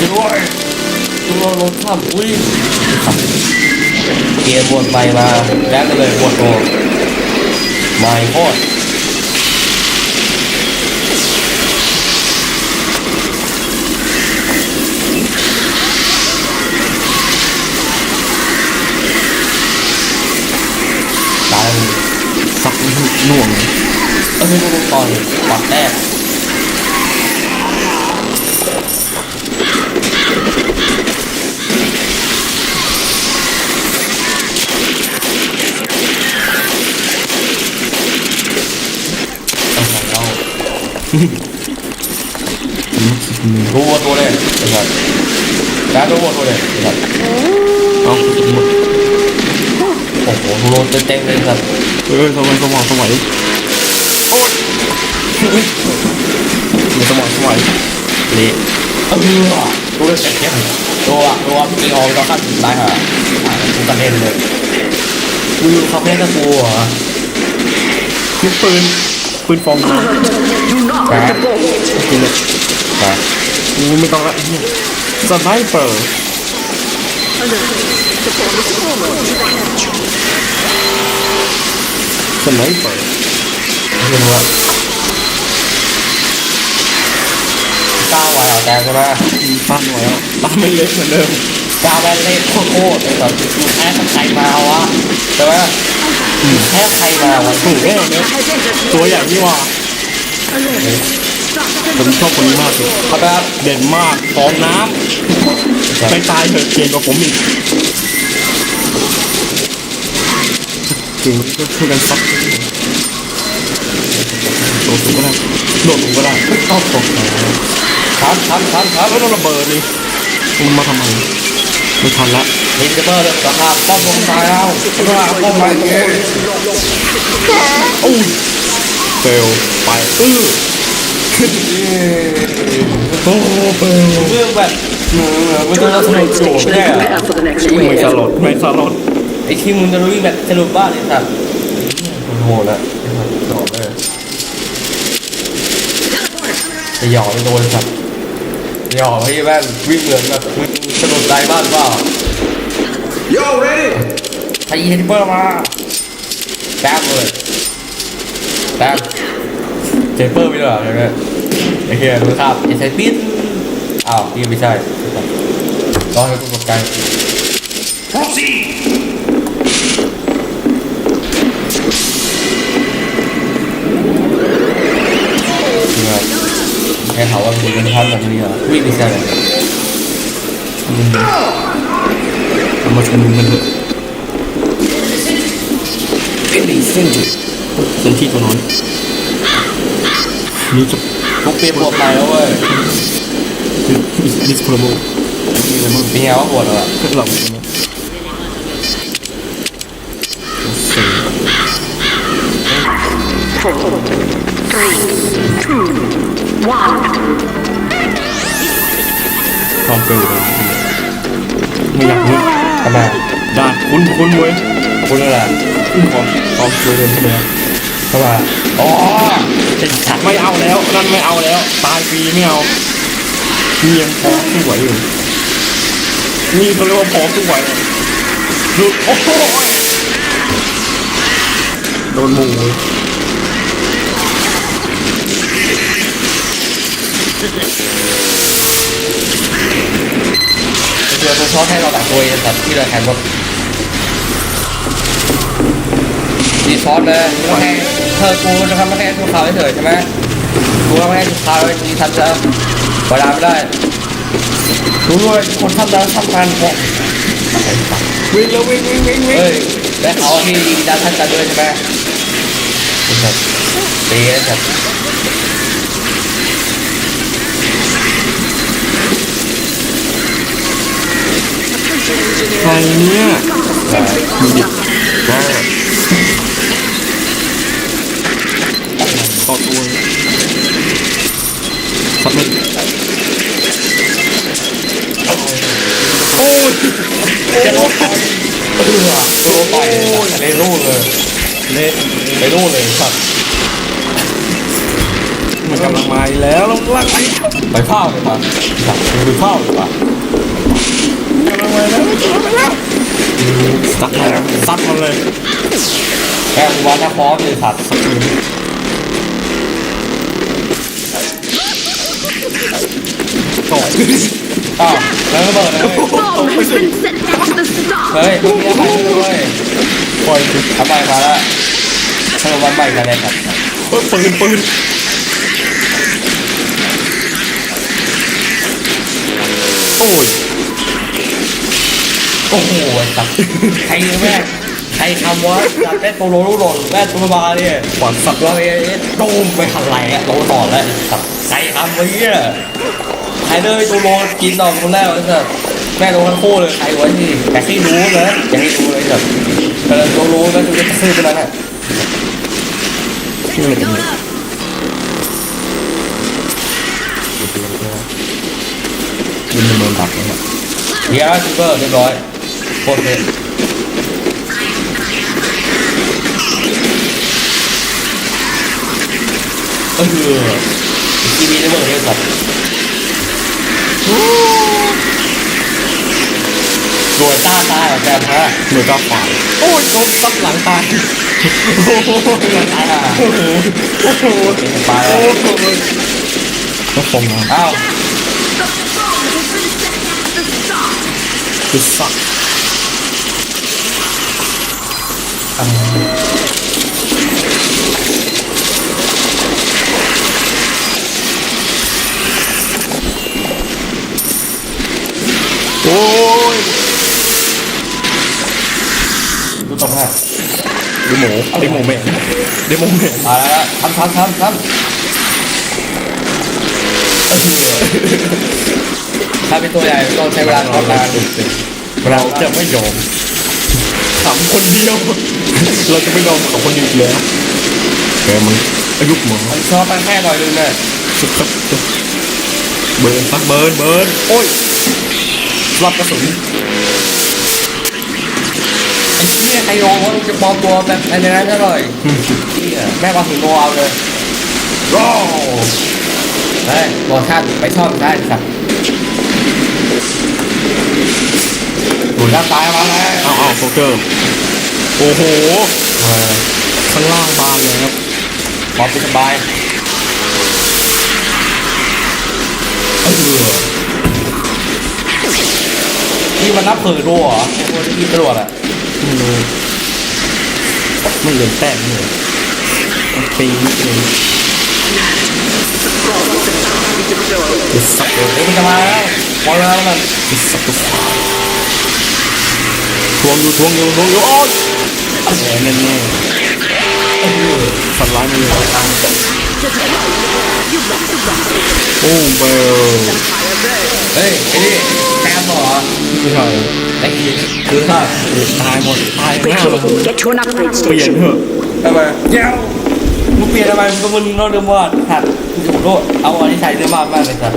ด้วยตัวรถข้ามอุ้ยเกียร์บนไปมาแล้วก็เลยบนโอไม่โคตรตายเลยสักหน่วงเออไม่รู้ตอนปัดแรกเอาของเรา รู้ว่าตัวเลยนะครับการรู้ว่าตัวเลยนะครับเอาหมดโอ้โหโลเต็มเลยครับเออสมัยสมองสมัยโอ้ยมีสมองสมัยเละเออตัวเลยเต็มๆตัวตัวพี่ออมก็ขั้นตายห่ากูกระเด็นเลยกูอยู่คาเฟ่กับกูเหรอปืนปืนฟองน้ำ กินเลย แป๊บ กูไม่ต้องละไอ้เหี้ยสไนเปอร์สไนเปอร์ ไม่รู้ว่าก้าวไหวเหรอแกใช่ไหม ตั้งไว้แล้วตามไม่เล็กเหมือนเดิม ก้าวไปเล่นโคตรๆเลยแบบแพ้ใครมาวะใช่ไหมแพ้ใครมาวะ ถูกแน่เนี่ยตัวใหญ่นี่หว่า ผมชอบคนนี้มากเลยเขาแบบเด่นมากฟองน้ำไปตายเถอะเก่งกว่าผมอีกเก่งก็ช่วยกันซับโดดสูงก็ได้โดดสูงก็ได้ชอบตกน้ำทำทำทำทำแล้วต้องระเบิดนี่มึงมาทำไมไม่ทันละลินเจเบอร์เลยสภาพป้อมลงตายแล้วสภาพป้อมไปเองอุ้ย เฟลไปอื้อโอ้เฟลเรื่องแบบไม่ต้องสนุกโจไม่ได้ Prepare for the next ไม่สลดไม่สลดไอ้ที่มึงจะรู้แบบสนุกบ้าเลยสัตว์โหดละหยอกเลยจะหยอกไปโดนสัตว์หยอกให้แม่งวิ่งเหมือนแบบมึงสนุกใจบ้านเปล่า Yo, ready? ไอ้เฮนเบอร์มาแป๊บเลย แป๊บเจเปอร์ไม่ได้หรอใช่ไหมไอ้เฮียรู้ครับไอ้ไซปิดอ้าวนี่ไม่ใช่ต้องให้ผู้ประกอบการ Proceed. คือแบบแค่เขาว่ามึงเป็นท่านแบบนี้เหรอวิ่งไม่ใช่เลยเอามาชุมนุมกันเถอะเป็น เส้นจุดเส้นที่ตัวน้อยนี่จะกูเปลี่ยนบวกใหม่แล้วเว้ยดิสโพลโมมีอะไรบ้างเป็นไงว่าบวกเหรอเครื่องหลับใช่ไหมเซ็ง Four, three, two, one. ความเร็วเลยไม่อยากนึกทำไม ด่านคุ้นคุ้นเว้ยคุณอะไรความความเร็วใช่ไหมทำไมอ๋อเป็นฉันไม่เอาแล้ว นั่นไม่เอาแล้ว ตายฟรีไม่เอานี่ยังพร้อมสู้ไหวอยู่นี่เขาเรียกว่าพร้อมสู้ไหวดูโอ้โหโดนมุงเลยเดี๋ยวจะช็อตให้เราแต่ตัวเองแต่ที่เราแข่งรถ ดีซอสเลยกูให้เธอกูจะทำไม่ให้ทุกข่าวเฉยใช่ไหมกูทำไม่ให้ทุกข่าวดีทำจะเวลาไม่ได้รู้ด้วยคนทำแล้วทำการบอกวิ่งแล้ววิ่งวิ่งวิ่งวิ่งเฮ้ยและเขาที่ดีด้านท่านกันด้วยใช่ไหมครับดีนะครับใครเนี่ยดูดิว้าว ต่อตัวสับเลยโอ้ยจะโดนต่อยเออโดนต่อยไปนู่นเลยเละไปนู่นเลยครับมันกำลังมาแล้วลงล่างไปไปเฝ้าเลยป่ะสัตว์ไปเฝ้าเลยป่ะ ซัดมันซัดมันเลยแกกูว่าถ้าพร้อมเลยสัตว์ตกอ้าวแล้วระเบิดเลยเฮ้ยมึงมีอะไรด้วยปล่อยปืนทำไมมาล้วถ้าเราวันใหม่กันเลยครับปืนปืนโอ้ย โอ้โหสัตว์ใครแม่งใครทำวะจัดได้ตัวโลลูกหล่นแม่ตัวมาเนี่ยขวานสัตว์เราเอ๊ะโดมไปหันไหลอะโดนต่อแล้วสัตว์ใครทำวะเนี่ยใครเลยตัวโลกินต่อคนแรกเลยสัตว์แม่โดนทั้งคู่เลยใครวะที่แต่ที่รู้นะอย่าให้รู้เลยสัตว์แต่ตัวรู้แล้วจะซื้อไปแล้วนะที่มันเป็นยินในเมืองดับเนี่ยเดี๋ยวซูเปอร์เรียบร้อยโคตรเท่ก็คือทีวีได้เบิร์ดเลยสัตว์รวยต้าตายเหรอแกฮะเมืองก้าวขวานโอ้ยโดนซัดหลังตายโอ้โหตายอะโอ้โหโอ้โหตายแล้วก็คงนะอ้าว The bomb has been set to the stop. คือสัก โอ้ยดูตรงหน้าดิโมดิโมแม่งดิโมแม่งตาแล้วทำทำทำทำถ้าเป็นตัวใหญ่ต้องใช้เวลาทำนานเราจะไม่ยอมำคนเดียว เราจะไม่ยอมขำคนเดียวอีกแล้วแกมันอายุหมอมันชอบไปแค่หน่อยนึงเนี่ยสุดครับเบิร์นปักเบิร์นเบิร์นโอ้ยรับกระสุนไอ้เหี้ยใครยอมว่าจะปลอมตัวแบบในนั้นได้เลยเหี้ยแม่มาถึงโนเอาเลยร้าวเฮ้ยตัวท่านไปชอบได้ครับ ดูด้านซ้ายมาแล้วเอาเอาโฟเกอร์โอ้โหเออข้างล่างบานเลยครับพอไปสบายเออนี่มันนับเผยโดเหรอไอ้พวกที่ยิงตำรวจอะไม่รู้มันเหลือแต้มเลยมันปีนิดนึงคือสักเลยเอ้ยมันจะมาแล้วพอแล้วมันคือสักตัว ทวงอยู่ทวงอยู่ทวงอยู่โอ้ยแหมแน่แน่ๆฝันร้ายมันเลยโอ้เบลเฮ้ยไอ้นี่แต้มเหรอไม่ใช่ไอ้นี่คือถ้าตายหมดตายหน้าเรา Quickly, get to an upgrade เปลี่ยน station. เถอะทำไมเจ้ามึงเปลี่ยนทำไมมึงก็มึงนอกเดิมว่าหัดกูจะขอโทษเอาอันที่ใช้เรื่องมากมากเลยครับ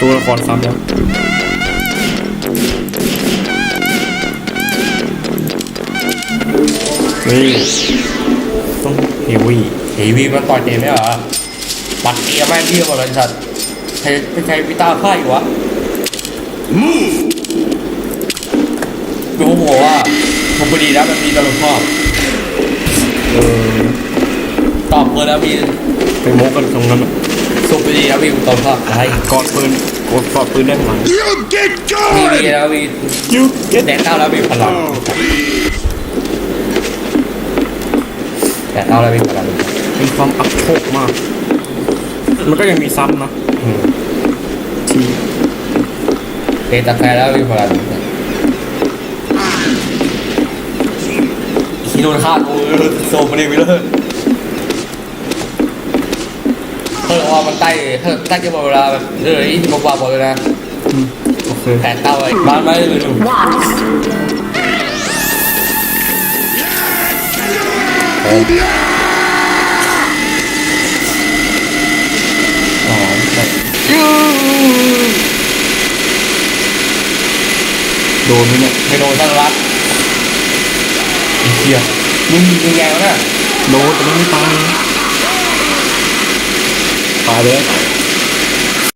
ตัวละครซ้ำแล้วนี่ต้องเฮวี่ทีวีมันต่อยเกมไม่เหรอปัดเกียร์แม่งเที่ยวหมดเลยสัตว์ใช้ใช้วิตาค่ายอีกวะดูผมบอกว่าผมพอดีนะมันมีตลกชอบเออตอบเปิดแล้วมีไปโมกกันตรงนั้นอะสุกพอดีนะมีตลกชอบอะไรกอดปืนกดกอดปืนได้ไหม You get มี going! มีแล้วมียูเก็ตแดงเต้าแล้วมีพลัง แต่เต้าแล้วมีพลังเป็นความอักโชกมาก มันก็ยังมีซ้ำนะอืมทีเตะตะแคร์แล้วมีพลังฮีโร่ฆ่ากูโซมมันเองไปเลยเพิ่งว่ามันใต้เพิ่งใต้จะหมดเวลาแบบเรื่องนี้ที่บอกว่าหมดเลยนะอืมโอเคแต่เต้าไอ้บ้านไม่ได้เลยดู One. อ๋อใช่โดนไหมเนี่ยไม่โดนตั้งรัดไอ้เหี้ยมึงยิงยังไงวะเนี่ยโดนแต่มันไม่ตายตายเลย